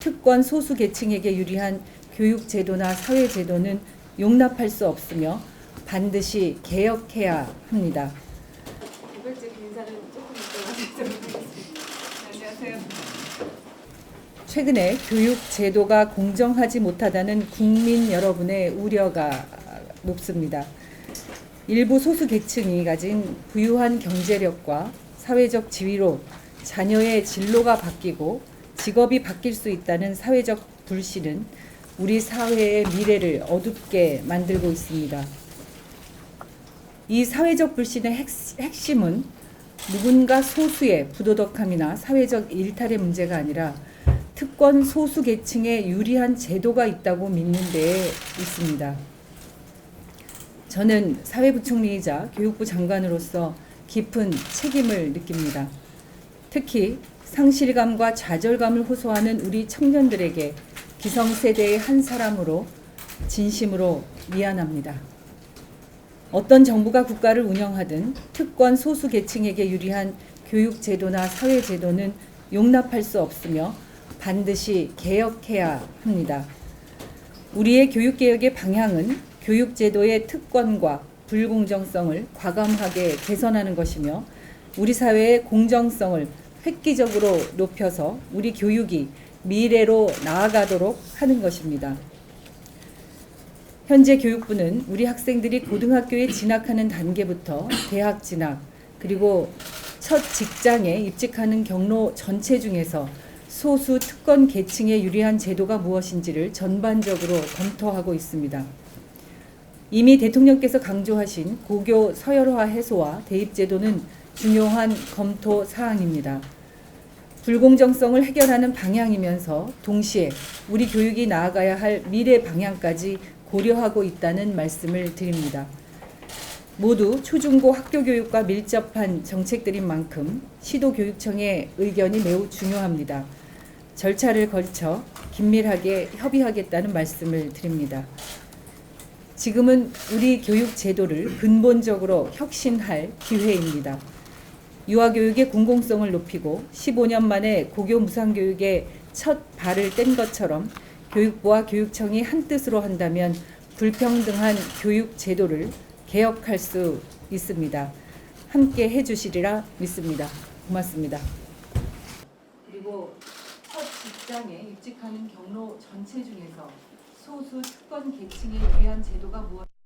특권 소수 계층에게 유리한 교육 제도나 사회 제도는 용납할 수 없으며 반드시 개혁해야 합니다. 최근에 교육 제도가 공정하지 못하다는 국민 여러분의 우려가 높습니다. 일부 소수 계층이 가진 부유한 경제력과 사회적 지위로 자녀의 진로가 바뀌고 직업이 바뀔 수 있다는 사회적 불신은 우리 사회의 미래를 어둡게 만들고 있습니다. 이 사회적 불신의 핵- 핵심은 누군가 소수의 부도덕함이나 사회적 일탈의 문제가 아니라 특권 소수 계층에 유리한 제도가 있다고 믿는 데에 있습니다. 저는 사회부총리이자 교육부 장관으로서 깊은 책임을 느낍니다. 특히 상실감과 좌절감을 호소하는 우리 청년들에게 기성세대의 한 사람으로 진심으로 미안합니다. 어떤 정부가 국가를 운영하든 특권 소수 계층에게 유리한 교육 제도나 사회 제도는 용납할 수 없으며 반드시 개혁해야 합니다. 우리의 교육 개혁의 방향은 교육 제도의 특권과 불공정성을 과감하게 개선하는 것이며 우리 사회의 공정성을 획기적으로 높여서 우리 교육이 미래로 나아가도록 하는 것입니다. 현재 교육부는 우리 학생들이 고등학교에 진학하는 단계부터 대학 진학 그리고 첫 직장에 입직하는 경로 전체 중에서 소수 특권 계층에 유리한 제도가 무엇인지를 전반적으로 검토하고 있습니다. 이미 대통령께서 강조하신 고교 서열화 해소와 대입 제도는 중요한 검토 사항입니다. 불공정성을 해결하는 방향이면서 동시에 우리 교육이 나아가야 할 미래 방향까지 고려하고 있다는 말씀을 드립니다. 모두 초중고 학교 교육과 밀접한 정책들인 만큼 시도교육청의 의견이 매우 중요합니다. 절차를 거쳐 긴밀하게 협의하겠다는 말씀을 드립니다. 지금은 우리 교육 제도를 근본적으로 혁신할 기회입니다. 유아교육의 공공성을 높이고 15년 만에 고교 무상교육에 첫 발을 뗀 것처럼 교육부와 교육청이 한뜻으로 한다면 불평등한 교육 제도를 개혁할 수 있습니다. 함께 해주시리라 믿습니다. 고맙습니다. 그리고 첫 직장에 입직하는 경로 전체 중에서 소수 특권 계층에 유리한 제도가 무엇?